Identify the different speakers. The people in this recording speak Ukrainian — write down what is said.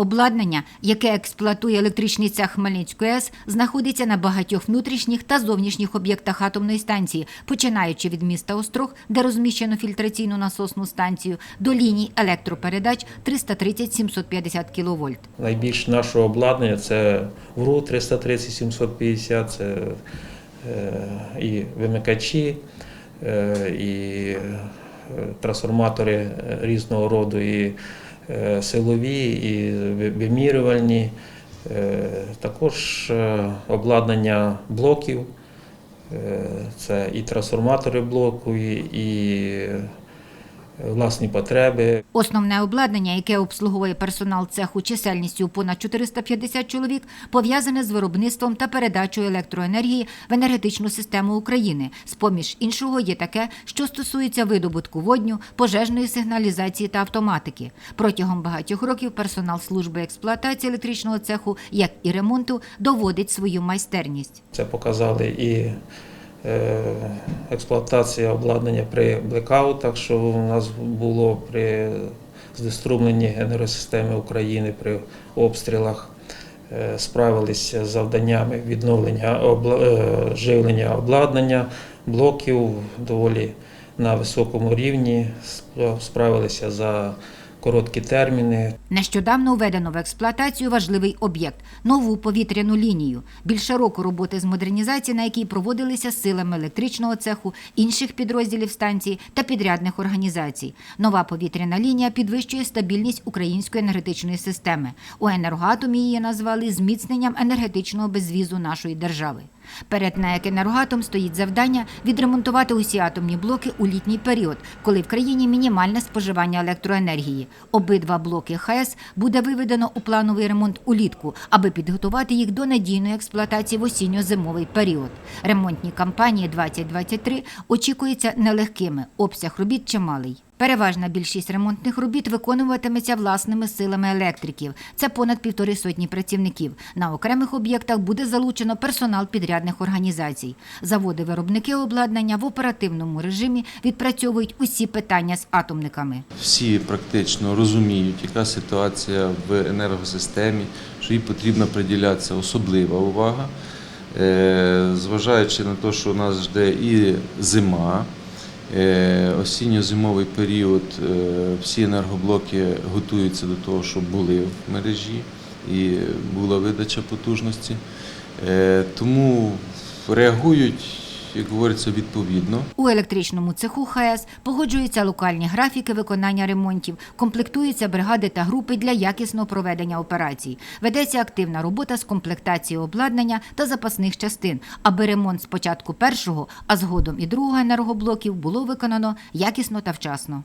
Speaker 1: Обладнання, яке експлуатує електричний цех Хмельницької АЕС, знаходиться на багатьох внутрішніх та зовнішніх об'єктах атомної станції, починаючи від міста Острог, де розміщено фільтраційну насосну станцію, до ліній електропередач 330-750 кВт.
Speaker 2: Найбільш нашого обладнання це ВРУ 330-750, це е, і вимикачі, е, і е, трансформатори різного роду, і силові, і вимірювальні, е, також е, обладнання блоків, е, це і трансформатори блоку, і, е, власні потреби.
Speaker 1: Основне обладнання, яке обслуговує персонал цеху чисельністю понад 450 чоловік, пов'язане з виробництвом та передачею електроенергії в енергетичну систему України. З-поміж іншого є таке, що стосується видобутку водню, пожежної сигналізації та автоматики. Протягом багатьох років персонал служби експлуатації електричного цеху, як і ремонту, доводить свою майстерність.
Speaker 2: Це показали і експлуатація обладнання при блекаутах, що у нас було при знеструмленні енергосистеми України при обстрілах. Е, Справилися з завданнями відновлення обла- е, живлення обладнання, блоків доволі на високому рівні. Справилися за короткі терміни.
Speaker 1: Нещодавно введено в експлуатацію важливий об'єкт нову повітряну лінію. Більше року роботи з модернізації, на якій проводилися силами електричного цеху, інших підрозділів станції та підрядних організацій. Нова повітряна лінія підвищує стабільність української енергетичної системи. У енергоатомі її назвали зміцненням енергетичного безвізу нашої держави. Перед НАЕК «Енергоатом» стоїть завдання відремонтувати усі атомні блоки у літній період, коли в країні мінімальне споживання електроенергії. Обидва блоки ХАЕС буде виведено у плановий ремонт улітку, аби підготувати їх до надійної експлуатації в осінньо-зимовий період. Ремонтні кампанії 2023 очікуються нелегкими. Обсяг робіт чималий. Переважна більшість ремонтних робіт виконуватиметься власними силами електриків. Це понад півтори сотні працівників. На окремих об'єктах буде залучено персонал підрядних організацій. Заводи-виробники обладнання в оперативному режимі відпрацьовують усі питання з атомниками.
Speaker 3: Всі практично розуміють, яка ситуація в енергосистемі, що їй потрібно приділятися особлива увага, Е, зважаючи на те, що у нас жде і зима, осінньо-зимовий період, е, всі енергоблоки готуються до того, щоб були в мережі і була видача потужності. Е, Тому реагують, як говориться, відповідно.
Speaker 1: У електричному цеху ХАЕС погоджуються локальні графіки виконання ремонтів, комплектуються бригади та групи для якісного проведення операцій. Ведеться активна робота з комплектації обладнання та запасних частин, аби ремонт спочатку першого, а згодом і другого енергоблоків було виконано якісно та вчасно.